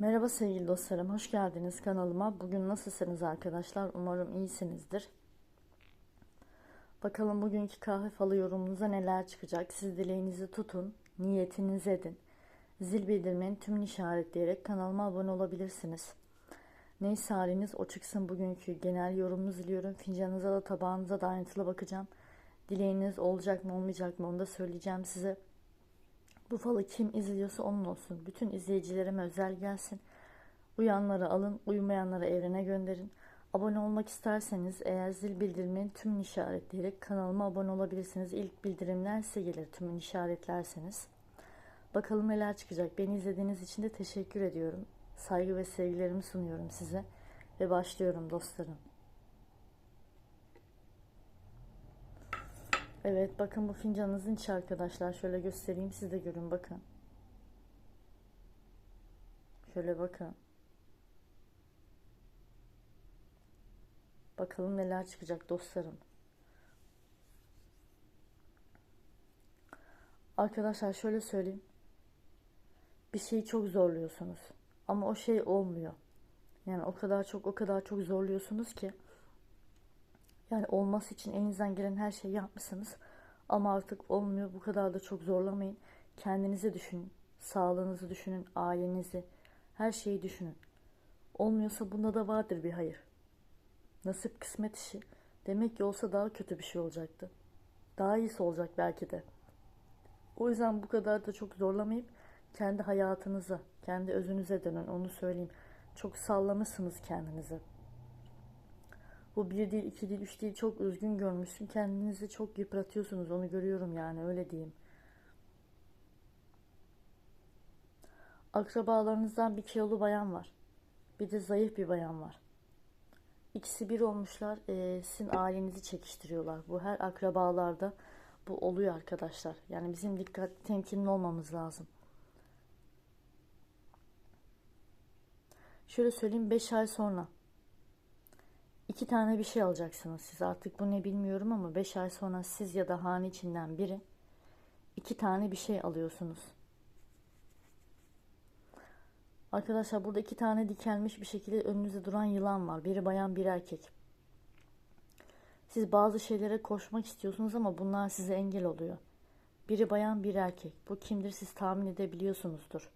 Merhaba sevgili dostlarım, hoş geldiniz kanalıma. Bugün nasılsınız arkadaşlar? Umarım iyisinizdir. Bakalım bugünkü kahve falı yorumunuza neler çıkacak? Siz dileğinizi tutun, niyetinizi edin. Zil bildirimini tüm işaretleyerek kanalıma abone olabilirsiniz. Neyse haliniz o çıksın bugünkü genel yorumunuzu diliyorum. Fincanınıza da tabağınıza da ayrıntılı bakacağım. Dileğiniz olacak mı olmayacak mı onu da söyleyeceğim size. Bu falı kim izliyorsa onun olsun. Bütün izleyicilerime özel gelsin. Uyanları alın, uyumayanları evrene gönderin. Abone olmak isterseniz eğer zil bildirimini tüm işaretleyerek kanalıma abone olabilirsiniz. İlk bildirimler size gelir tüm işaretlerseniz. Bakalım neler çıkacak. Beni izlediğiniz için de teşekkür ediyorum. Saygı ve sevgilerimi sunuyorum size. Ve başlıyorum dostlarım. Evet bakın bu fincanınızın içi arkadaşlar. Şöyle göstereyim siz de görün bakın. Şöyle bakın. Bakalım neler çıkacak dostlarım. Arkadaşlar şöyle söyleyeyim. Bir şeyi çok zorluyorsunuz. Ama o şey olmuyor. Yani o kadar çok o kadar çok zorluyorsunuz ki yani olması için elinizden gelen her şeyi yapmışsınız. Ama artık olmuyor. Bu kadar da çok zorlamayın. Kendinizi düşünün. Sağlığınızı düşünün. Ailenizi. Her şeyi düşünün. Olmuyorsa bunda da vardır bir hayır. Nasip kısmet işi. Demek ki olsa daha kötü bir şey olacaktı. Daha iyisi olacak belki de. O yüzden bu kadar da çok zorlamayıp kendi hayatınıza, kendi özünüze dönün. Onu söyleyeyim. Çok sallamışsınız kendinizi. Bu bir değil, iki değil, üç değil çok üzgün görmüşsün. Kendinizi çok yıpratıyorsunuz. Onu görüyorum yani öyle diyeyim. Akrabalarınızdan bir kilolu bayan var. Bir de zayıf bir bayan var. İkisi bir olmuşlar. E, sizin ailenizi çekiştiriyorlar. Bu her akrabalarda bu oluyor arkadaşlar. Yani bizim dikkat temkinli olmamız lazım. Şöyle söyleyeyim 5 ay sonra iki tane bir şey alacaksınız siz. Artık bu ne bilmiyorum ama 5 ay sonra siz ya da hane içinden biri iki tane bir şey alıyorsunuz. Arkadaşlar burada iki tane dikelmiş bir şekilde önünüzde duran yılan var. Biri bayan bir erkek. Siz bazı şeylere koşmak istiyorsunuz ama bunlar size engel oluyor. Biri bayan bir erkek. Bu kimdir siz tahmin edebiliyorsunuzdur.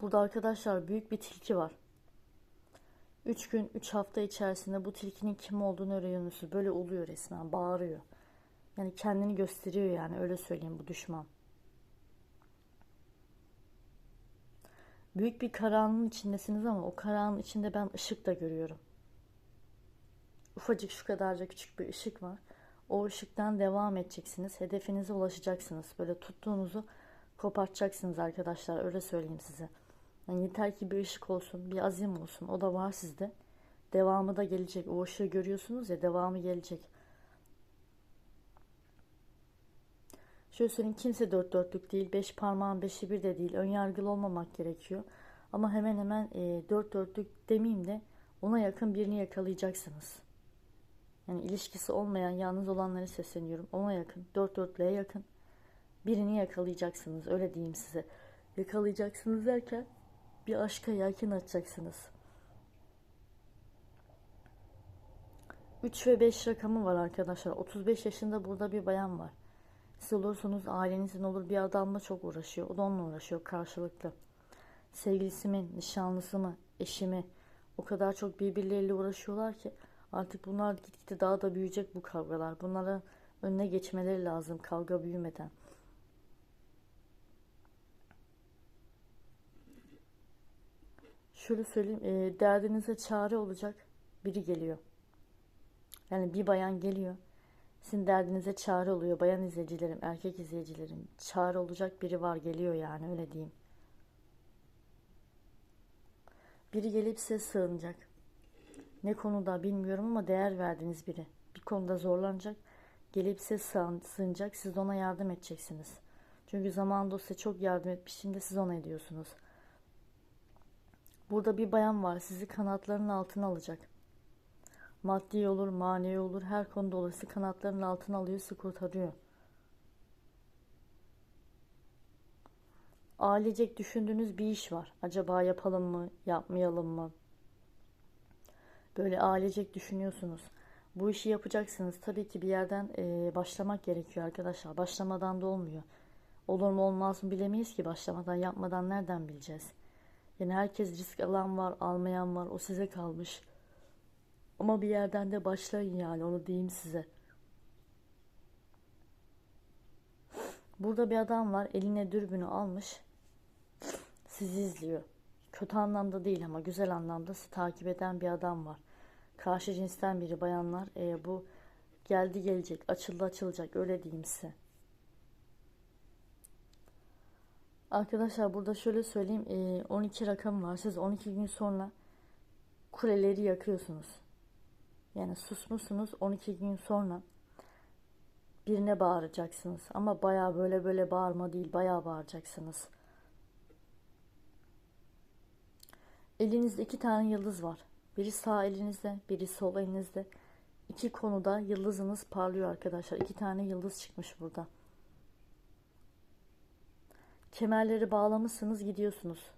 Burada arkadaşlar büyük bir tilki var. 3 gün 3 hafta içerisinde bu tilkinin kim olduğunu öğreniyorsunuz. Böyle oluyor resmen bağırıyor. Yani kendini gösteriyor yani öyle söyleyeyim bu düşman. Büyük bir karanlığın içindesiniz ama o karanlığın içinde ben ışık da görüyorum. Ufacık şu kadarca küçük bir ışık var. O ışıktan devam edeceksiniz. Hedefinize ulaşacaksınız. Böyle tuttuğunuzu kopartacaksınız arkadaşlar. Öyle söyleyeyim size. Yani yeter ki bir ışık olsun, bir azim olsun. O da var sizde. Devamı da gelecek. O ışığı görüyorsunuz ya devamı gelecek. Şöyle söyleyeyim kimse dört dörtlük değil. Beş parmağın beşi bir de değil. Önyargılı olmamak gerekiyor. Ama hemen hemen e, dört dörtlük demeyeyim de ona yakın birini yakalayacaksınız. Yani ilişkisi olmayan yalnız olanları sesleniyorum. Ona yakın, dört dörtlüğe yakın birini yakalayacaksınız. Öyle diyeyim size. Yakalayacaksınız derken bir aşka yelken açacaksınız. 3 ve 5 rakamı var arkadaşlar. 35 yaşında burada bir bayan var. Siz olursunuz ailenizin olur bir adamla çok uğraşıyor. O da onunla uğraşıyor karşılıklı. Sevgilisi mi, nişanlısı mı, eşi mi o kadar çok birbirleriyle uğraşıyorlar ki artık bunlar gitgide daha da büyüyecek bu kavgalar. Bunlara önüne geçmeleri lazım kavga büyümeden. Şöyle söyleyeyim, e, derdinize çare olacak biri geliyor. Yani bir bayan geliyor. Sizin derdinize çare oluyor. Bayan izleyicilerim, erkek izleyicilerim. Çare olacak biri var geliyor yani öyle diyeyim. Biri gelip size sığınacak. Ne konuda bilmiyorum ama değer verdiğiniz biri. Bir konuda zorlanacak. Gelip size sığınacak. Siz ona yardım edeceksiniz. Çünkü zamanında size çok yardım etmiş. Şimdi siz ona ediyorsunuz. Burada bir bayan var. Sizi kanatlarının altına alacak. Maddi olur, manevi olur, her konuda olur. Sizi kanatlarının altına alıyor, sizi kurtarıyor. ailecek düşündüğünüz bir iş var. Acaba yapalım mı, yapmayalım mı? Böyle ailecek düşünüyorsunuz. Bu işi yapacaksınız. Tabii ki bir yerden e, başlamak gerekiyor arkadaşlar. Başlamadan da olmuyor. Olur mu olmaz mı bilemeyiz ki başlamadan yapmadan nereden bileceğiz? Yani herkes risk alan var, almayan var. O size kalmış. Ama bir yerden de başlayın yani onu diyeyim size. Burada bir adam var eline dürbünü almış. Sizi izliyor. Kötü anlamda değil ama güzel anlamda sizi takip eden bir adam var. Karşı cinsten biri bayanlar. E, bu geldi gelecek, açıldı açılacak öyle diyeyim size. Arkadaşlar burada şöyle söyleyeyim. E, 12 rakam var. Siz 12 gün sonra kuleleri yakıyorsunuz. Yani susmuşsunuz 12 gün sonra birine bağıracaksınız. Ama baya böyle böyle bağırma değil baya bağıracaksınız. Elinizde iki tane yıldız var. Biri sağ elinizde, biri sol elinizde. İki konuda yıldızınız parlıyor arkadaşlar. İki tane yıldız çıkmış burada. Kemerleri bağlamışsınız gidiyorsunuz.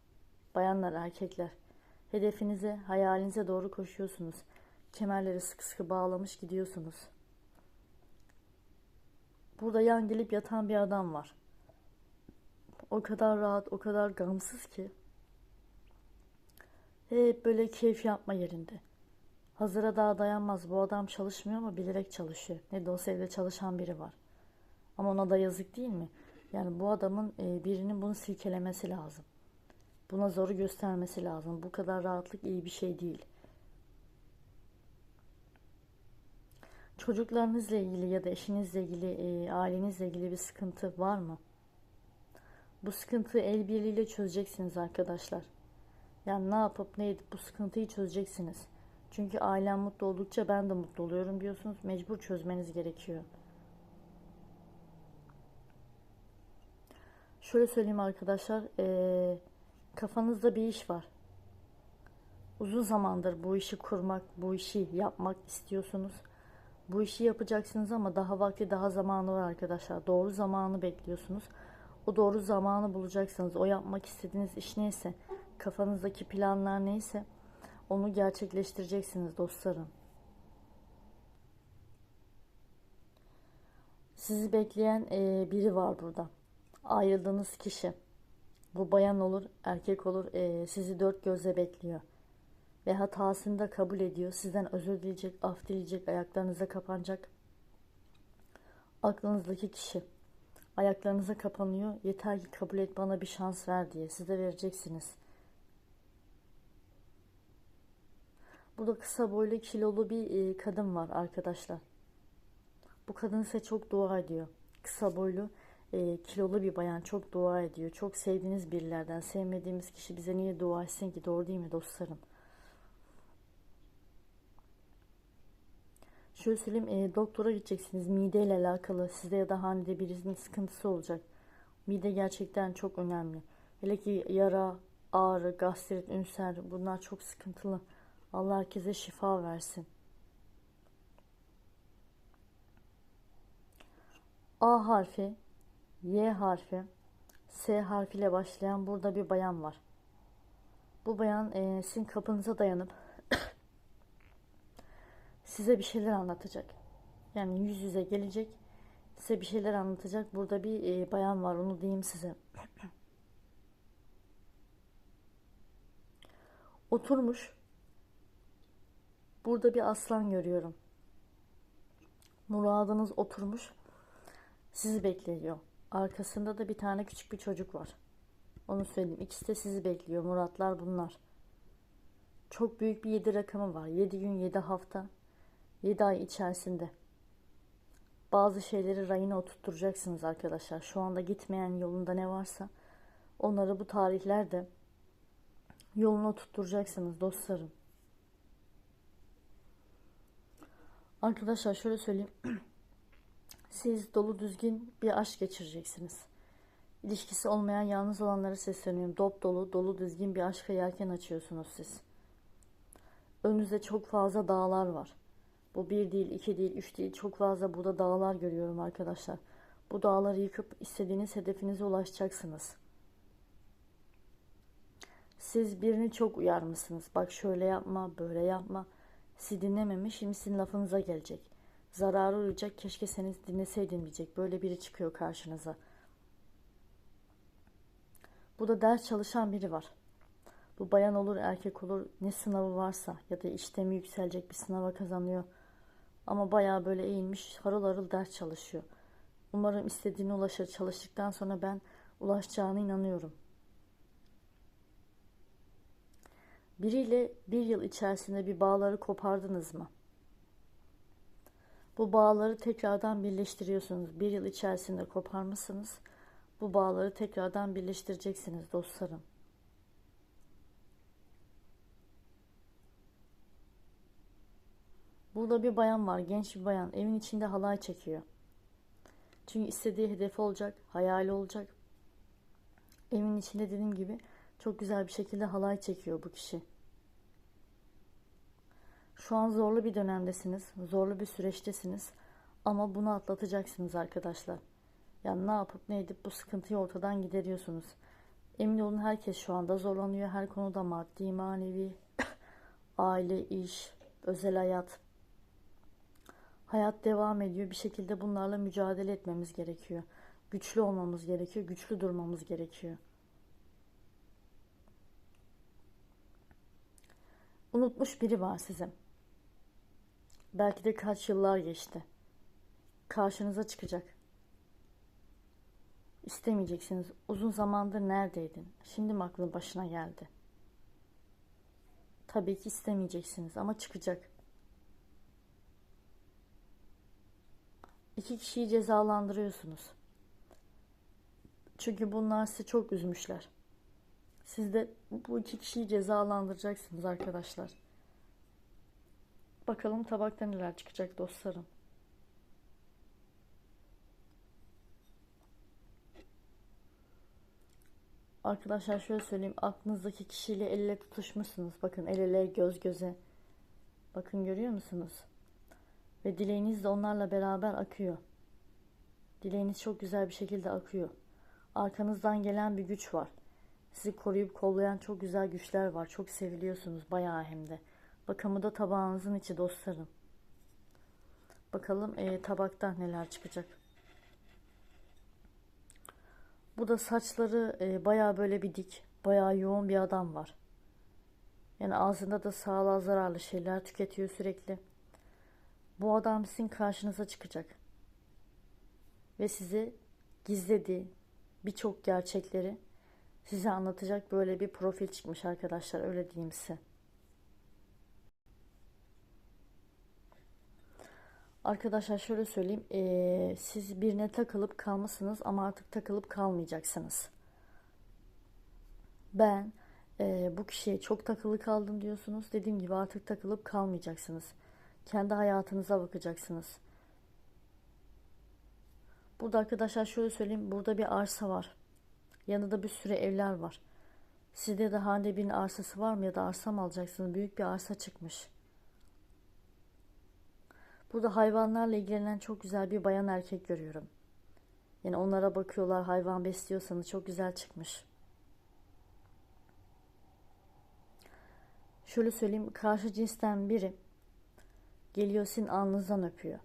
Bayanlar, erkekler. Hedefinize, hayalinize doğru koşuyorsunuz. Kemerleri sıkı sıkı bağlamış gidiyorsunuz. Burada yan gelip yatan bir adam var. O kadar rahat, o kadar gamsız ki. Hep böyle keyif yapma yerinde. Hazıra daha dayanmaz. Bu adam çalışmıyor ama bilerek çalışıyor. Ne de olsa evde çalışan biri var. Ama ona da yazık değil mi? Yani bu adamın e, birinin bunu silkelemesi lazım. Buna zoru göstermesi lazım. Bu kadar rahatlık iyi bir şey değil. Çocuklarınızla ilgili ya da eşinizle ilgili, e, ailenizle ilgili bir sıkıntı var mı? Bu sıkıntıyı el birliğiyle çözeceksiniz arkadaşlar. Yani ne yapıp ne edip bu sıkıntıyı çözeceksiniz. Çünkü ailem mutlu oldukça ben de mutlu oluyorum diyorsunuz. Mecbur çözmeniz gerekiyor. Şöyle söyleyeyim arkadaşlar. Ee, kafanızda bir iş var. Uzun zamandır bu işi kurmak, bu işi yapmak istiyorsunuz. Bu işi yapacaksınız ama daha vakti daha zamanı var arkadaşlar. Doğru zamanı bekliyorsunuz. O doğru zamanı bulacaksınız. O yapmak istediğiniz iş neyse, kafanızdaki planlar neyse onu gerçekleştireceksiniz dostlarım. Sizi bekleyen e, biri var burada. Ayrıldığınız kişi. Bu bayan olur, erkek olur. E, sizi dört gözle bekliyor. Ve hatasını da kabul ediyor. Sizden özür dileyecek, af dileyecek, ayaklarınıza kapanacak. Aklınızdaki kişi. Ayaklarınıza kapanıyor. Yeter ki kabul et bana bir şans ver diye. Siz de vereceksiniz. Burada kısa boylu kilolu bir e, kadın var arkadaşlar. Bu kadın size çok dua ediyor. Kısa boylu e, kilolu bir bayan çok dua ediyor. Çok sevdiğiniz birilerden sevmediğimiz kişi bize niye dua etsin ki doğru değil mi dostlarım? Şöyle söyleyeyim e, doktora gideceksiniz mideyle alakalı sizde ya da hanede birisinin sıkıntısı olacak. Mide gerçekten çok önemli. Hele ki yara, ağrı, gastrit, ünser bunlar çok sıkıntılı. Allah herkese şifa versin. A harfi, Y harfi, S harfiyle başlayan burada bir bayan var. Bu bayan e, sizin kapınıza dayanıp size bir şeyler anlatacak. Yani yüz yüze gelecek, size bir şeyler anlatacak. Burada bir e, bayan var, onu diyeyim size. Oturmuş. Burada bir aslan görüyorum. Muradınız oturmuş. Sizi bekliyor. Arkasında da bir tane küçük bir çocuk var. Onu söyleyeyim. İkisi de sizi bekliyor. Muratlar bunlar. Çok büyük bir 7 rakamı var. 7 gün 7 hafta 7 ay içerisinde. Bazı şeyleri rayına oturtturacaksınız arkadaşlar. Şu anda gitmeyen yolunda ne varsa onları bu tarihlerde yoluna oturtturacaksınız dostlarım. Arkadaşlar şöyle söyleyeyim. Siz dolu düzgün bir aşk geçireceksiniz. İlişkisi olmayan yalnız olanlara sesleniyorum. Dop dolu, dolu düzgün bir aşka yelken açıyorsunuz siz. Önünüzde çok fazla dağlar var. Bu bir değil, iki değil, üç değil. Çok fazla burada dağlar görüyorum arkadaşlar. Bu dağları yıkıp istediğiniz hedefinize ulaşacaksınız. Siz birini çok uyarmışsınız. Bak şöyle yapma, böyle yapma. Sizi dinlememiş, şimdi sizin lafınıza gelecek. Zararı uğrayacak, keşke seni dinleseydin diyecek. Böyle biri çıkıyor karşınıza. Bu da ders çalışan biri var. Bu bayan olur, erkek olur, ne sınavı varsa ya da işte mi yükselecek bir sınava kazanıyor. Ama bayağı böyle eğilmiş, harıl harıl ders çalışıyor. Umarım istediğine ulaşır. Çalıştıktan sonra ben ulaşacağına inanıyorum. Biriyle bir yıl içerisinde bir bağları kopardınız mı? Bu bağları tekrardan birleştiriyorsunuz. Bir yıl içerisinde koparmışsınız. Bu bağları tekrardan birleştireceksiniz dostlarım. Burada bir bayan var, genç bir bayan. Evin içinde halay çekiyor. Çünkü istediği hedefi olacak, hayali olacak. Evin içinde dediğim gibi çok güzel bir şekilde halay çekiyor bu kişi. Şu an zorlu bir dönemdesiniz, zorlu bir süreçtesiniz ama bunu atlatacaksınız arkadaşlar. Yani ne yapıp ne edip bu sıkıntıyı ortadan gideriyorsunuz. Emin olun herkes şu anda zorlanıyor her konuda maddi, manevi, aile, iş, özel hayat. Hayat devam ediyor. Bir şekilde bunlarla mücadele etmemiz gerekiyor. Güçlü olmamız gerekiyor, güçlü durmamız gerekiyor. Unutmuş biri var sizin. Belki de kaç yıllar geçti. Karşınıza çıkacak. İstemeyeceksiniz. Uzun zamandır neredeydin? Şimdi mi aklın başına geldi? Tabii ki istemeyeceksiniz ama çıkacak. İki kişiyi cezalandırıyorsunuz. Çünkü bunlar sizi çok üzmüşler. Siz de bu iki kişiyi cezalandıracaksınız arkadaşlar. Bakalım tabakta neler çıkacak dostlarım. Arkadaşlar şöyle söyleyeyim. Aklınızdaki kişiyle el ele tutuşmuşsunuz. Bakın el ele göz göze. Bakın görüyor musunuz? Ve dileğiniz de onlarla beraber akıyor. Dileğiniz çok güzel bir şekilde akıyor. Arkanızdan gelen bir güç var. Sizi koruyup kollayan çok güzel güçler var. Çok seviliyorsunuz bayağı hem de. Bakımı da tabağınızın içi dostlarım. Bakalım e, tabakta neler çıkacak. Bu da saçları e, baya böyle bir dik, baya yoğun bir adam var. Yani ağzında da sağlığa zararlı şeyler tüketiyor sürekli. Bu adam sizin karşınıza çıkacak. Ve sizi gizlediği birçok gerçekleri size anlatacak böyle bir profil çıkmış arkadaşlar öyle diyeyim size. Arkadaşlar şöyle söyleyeyim. Ee, siz birine takılıp kalmışsınız ama artık takılıp kalmayacaksınız. Ben e, bu kişiye çok takılı kaldım diyorsunuz. Dediğim gibi artık takılıp kalmayacaksınız. Kendi hayatınıza bakacaksınız. Burada arkadaşlar şöyle söyleyeyim. Burada bir arsa var. Yanında bir sürü evler var. Sizde de hande birinin arsası var mı ya da arsa mı alacaksınız? Büyük bir arsa çıkmış. Burada hayvanlarla ilgilenen çok güzel bir bayan erkek görüyorum. Yani onlara bakıyorlar hayvan besliyorsanız çok güzel çıkmış. Şöyle söyleyeyim karşı cinsten biri geliyor sizin alnınızdan öpüyor.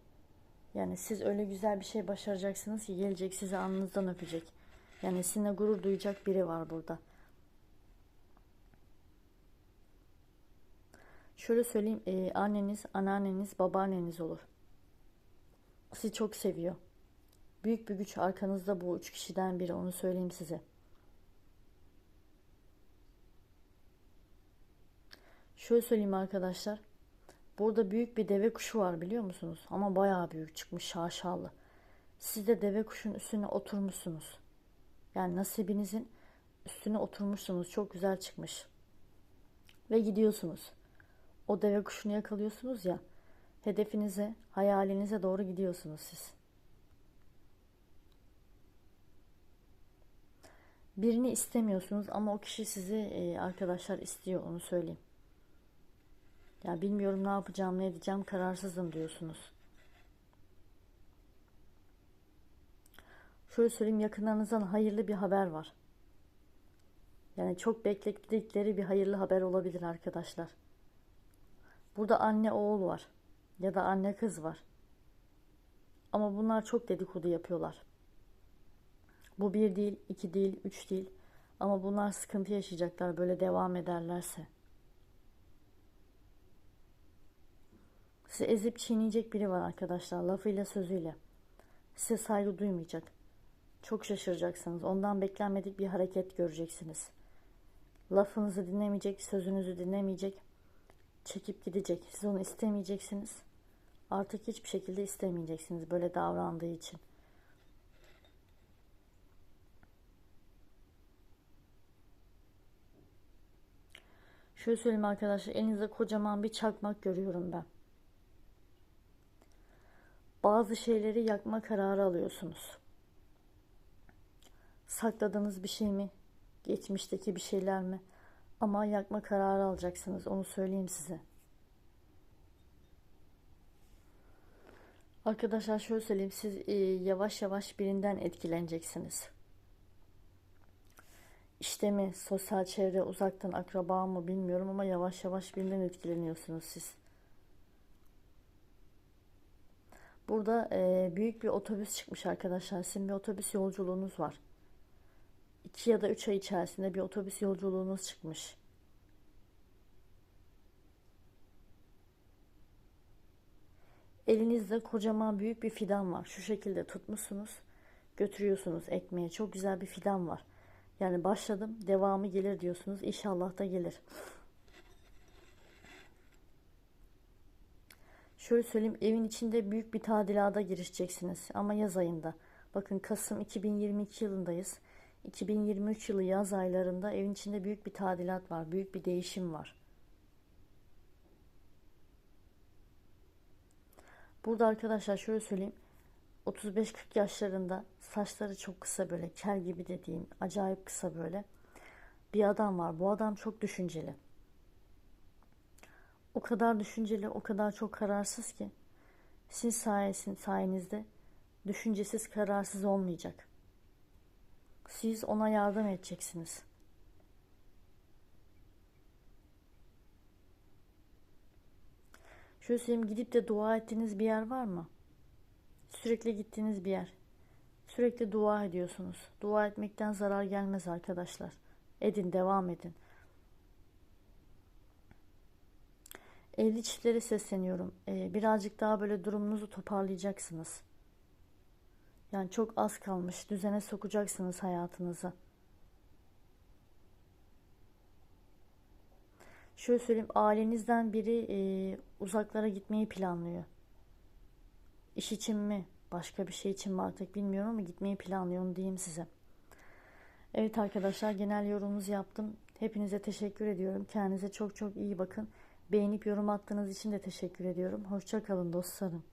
Yani siz öyle güzel bir şey başaracaksınız ki gelecek sizi alnınızdan öpecek. Yani sizinle gurur duyacak biri var burada. Şöyle söyleyeyim, e, anneniz, anneanneniz, babaanneniz olur. Sizi çok seviyor. Büyük bir güç arkanızda bu üç kişiden biri, onu söyleyeyim size. Şöyle söyleyeyim arkadaşlar. Burada büyük bir deve kuşu var biliyor musunuz? Ama bayağı büyük çıkmış şaşalı. Siz de deve kuşun üstüne oturmuşsunuz. Yani nasibinizin üstüne oturmuşsunuz. Çok güzel çıkmış. Ve gidiyorsunuz o deve kuşunu yakalıyorsunuz ya. Hedefinize, hayalinize doğru gidiyorsunuz siz. Birini istemiyorsunuz ama o kişi sizi e, arkadaşlar istiyor onu söyleyeyim. Ya bilmiyorum ne yapacağım, ne edeceğim, kararsızım diyorsunuz. Şöyle söyleyeyim yakınlarınızdan hayırlı bir haber var. Yani çok bekledikleri bir hayırlı haber olabilir arkadaşlar. Burada anne oğul var ya da anne kız var. Ama bunlar çok dedikodu yapıyorlar. Bu bir değil, iki değil, üç değil. Ama bunlar sıkıntı yaşayacaklar böyle devam ederlerse. Sizi ezip çiğneyecek biri var arkadaşlar lafıyla sözüyle. Size saygı duymayacak. Çok şaşıracaksınız. Ondan beklenmedik bir hareket göreceksiniz. Lafınızı dinlemeyecek, sözünüzü dinlemeyecek. Çekip gidecek. Siz onu istemeyeceksiniz. Artık hiçbir şekilde istemeyeceksiniz böyle davrandığı için. Şöyle söyleyeyim arkadaşlar. Elinizde kocaman bir çakmak görüyorum ben. Bazı şeyleri yakma kararı alıyorsunuz. Sakladığınız bir şey mi? Geçmişteki bir şeyler mi? Ama yakma kararı alacaksınız. Onu söyleyeyim size. Arkadaşlar şöyle söyleyeyim. Siz e, yavaş yavaş birinden etkileneceksiniz. İşte mi, sosyal çevre, uzaktan akraba mı bilmiyorum ama yavaş yavaş birinden etkileniyorsunuz siz. Burada e, büyük bir otobüs çıkmış arkadaşlar. Sizin bir otobüs yolculuğunuz var. 2 ya da 3 ay içerisinde bir otobüs yolculuğunuz çıkmış. Elinizde kocaman büyük bir fidan var. Şu şekilde tutmuşsunuz. Götürüyorsunuz ekmeğe. Çok güzel bir fidan var. Yani başladım devamı gelir diyorsunuz. İnşallah da gelir. Şöyle söyleyeyim evin içinde büyük bir tadilata girişeceksiniz ama yaz ayında. Bakın Kasım 2022 yılındayız. 2023 yılı yaz aylarında evin içinde büyük bir tadilat var. Büyük bir değişim var. Burada arkadaşlar şöyle söyleyeyim. 35-40 yaşlarında saçları çok kısa böyle kel gibi dediğim acayip kısa böyle bir adam var. Bu adam çok düşünceli. O kadar düşünceli, o kadar çok kararsız ki siz sayesin, sayenizde düşüncesiz, kararsız olmayacak. Siz ona yardım edeceksiniz. Şöyle söyleyeyim gidip de dua ettiğiniz bir yer var mı? Sürekli gittiğiniz bir yer. Sürekli dua ediyorsunuz. Dua etmekten zarar gelmez arkadaşlar. Edin, devam edin. Evli çiftlere sesleniyorum. Ee, birazcık daha böyle durumunuzu toparlayacaksınız. Yani çok az kalmış. Düzene sokacaksınız hayatınızı. Şöyle söyleyeyim, ailenizden biri e, uzaklara gitmeyi planlıyor. İş için mi, başka bir şey için mi artık bilmiyorum ama gitmeyi planlıyor onu diyeyim size. Evet arkadaşlar genel yorumunuzu yaptım. Hepinize teşekkür ediyorum. Kendinize çok çok iyi bakın. Beğenip yorum attığınız için de teşekkür ediyorum. Hoşça kalın dostlarım.